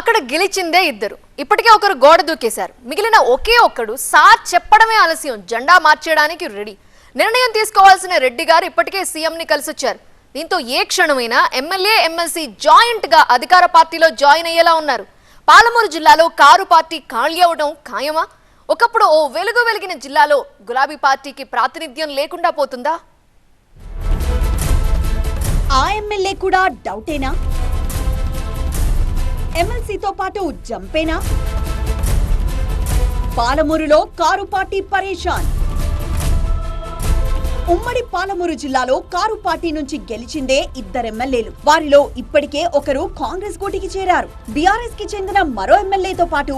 అక్కడ గెలిచిందే ఇద్దరు. ఇప్పటికే ఒకరు గోడ దూకేశారు. మిగిలిన ఒకే ఒక్కడు సార్ చెప్పడమే ఆలస్యం. జెండా మార్చేయడానికి రెడీ. నిర్ణయం తీసుకోవాల్సిన రెడ్డి గారు ఇప్పటికే సీఎంని కలిసొచ్చారు. దీంతో ఏ క్షణమైనా ఎమ్మెల్యే ఎమ్మెల్సీ జాయింట్గా అధికార పార్టీలో జాయిన్ అయ్యేలా ఉన్నారు. పాలమూరు జిల్లాలో కారు పార్టీ ఖాళీ అవడం ఖాయమా? ఒకప్పుడు ఓ వెలుగు వెలిగిన జిల్లాలో గులాబీ పార్టీకి ప్రాతినిధ్యం లేకుండా పోతుందా? ఆ ఎమ్మెల్యే కూడా డౌటేనా? ఎమ్మెల్సీతో పాటు జంపేనా? పాలమూరులో కారు పార్టీ పరేషాన్. ఉమ్మడి పాలమూరు జిల్లాలో కారు పార్టీ నుంచి గెలిచిందే ఇద్దరు ఎమ్మెల్యేలు. వారిలో ఇప్పటికే ఒకరు కాంగ్రెస్ గూటికి చేరారు. బీఆర్ఎస్కి చెందిన మరో ఎమ్మెల్యేతో పాటు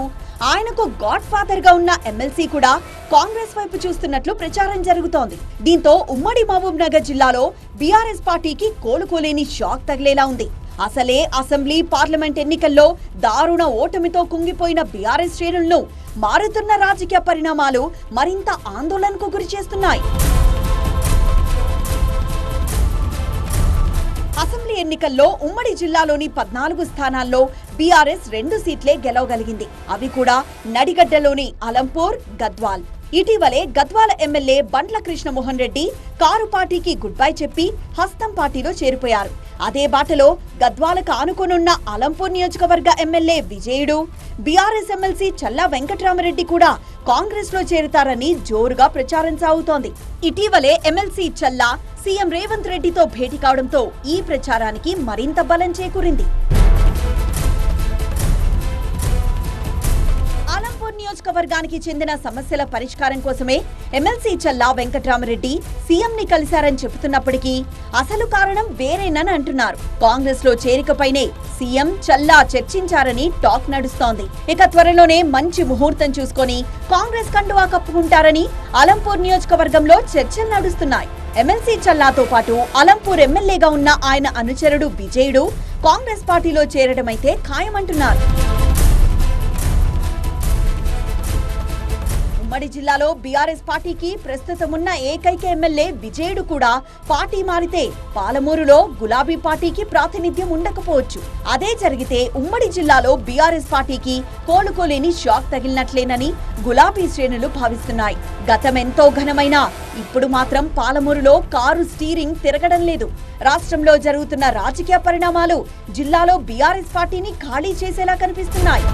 ఆయనకు గాడ్ ఫాదర్గా ఉన్న ఎమ్మెల్సీ కూడా కాంగ్రెస్ వైపు చూస్తున్నట్లు ప్రచారం జరుగుతోంది. దీంతో ఉమ్మడి మహబూబ్ నగర్ జిల్లాలో బీఆర్ఎస్ పార్టీకి కోలుకోలేని షాక్ తగిలేలా ఉంది. అసలే అసెంబ్లీ పార్లమెంట్ ఎన్నికల్లో దారుణ ఓటమితో కుంగిపోయిన బీఆర్ఎస్ శ్రేణులను మారుతున్న రాజకీయ పరిణామాలు మరింత ఆందోళనకు గురి చేస్తున్నాయి. అసెంబ్లీ ఎన్నికల్లో ఉమ్మడి జిల్లాలోని పద్నాలుగు స్థానాల్లో బీఆర్ఎస్ రెండు సీట్లే గెలవగలిగింది. అవి కూడా నడిగడ్డలోని అలంపూర్ గద్వాల్. ఇటీవలే గద్వాల ఎమ్మెల్యే బండ్ల కృష్ణమోహన్ రెడ్డి కారు పార్టీకి గుడ్ బై చెప్పి హస్తం పార్టీలో చేరిపోయారు. అదే బాటలో గద్వాలకు ఆనుకొనున్న అలంపూర్ నియోజకవర్గ ఎమ్మెల్యే విజయుడు బీఆర్ఎస్ ఎమ్మెల్సీ చల్లా వెంకటరామరెడ్డి కూడా కాంగ్రెస్లో చేరుతారని జోరుగా ప్రచారం సాగుతోంది. ఇటీవలే ఎమ్మెల్సీ చల్లా సీఎం రేవంత్ రెడ్డితో భేటీ కావడంతో ఈ ప్రచారానికి మరింత బలం చేకూరింది. నియోజకవర్గానికి చెందిన సమస్యల పరిష్కారం కోసమే ఎమ్మెల్సీ చల్లా వెంకటరామరెడ్డి సీఎం ని కలిశారని చెబుతున్నప్పటికీ అసలు కారణం వేరేనని అంటున్నారు. కాంగ్రెస్లో చేరికపైనే సీఎం చల్లా చర్చించారని టాక్ నడుస్తోంది. ఇక త్వరలోనే మంచి ముహూర్తం చూసుకొని కాంగ్రెస్ కండువా కప్పుకుంటారని అలంపూర్ నియోజకవర్గంలో చర్చలు నడుస్తున్నాయి. ఎమ్మెల్సీ చల్లాతో పాటు అలంపూర్ ఎమ్మెల్యేగా ఉన్న ఆయన అనుచరుడు విజయుడు కాంగ్రెస్ పార్టీలో చేరడమైతే ఖాయమంటున్నారు. ఉమ్మడి జిల్లాలో బీఆర్ఎస్ పార్టీకి ప్రస్తుతం ఉన్న ఏకైక ఎమ్మెల్యే విజయుడు కూడా పార్టీ మారితే పాలమూరులో గులాబీ పార్టీకి ప్రాతినిధ్యం ఉండకపోవచ్చు. అదే జరిగితే ఉమ్మడి జిల్లాలో బీఆర్ఎస్ పార్టీకి కోలుకోలేని షాక్ తగిలినట్లేనని గులాబీ శ్రేణులు భావిస్తున్నాయి. గతం ఎంతో ఘనమైన ఇప్పుడు మాత్రం పాలమూరులో కారు స్టీరింగ్ తిరగడం లేదు. రాష్ట్రంలో జరుగుతున్న రాజకీయ పరిణామాలు జిల్లాలో బీఆర్ఎస్ పార్టీని ఖాళీ చేసేలా కనిపిస్తున్నాయి.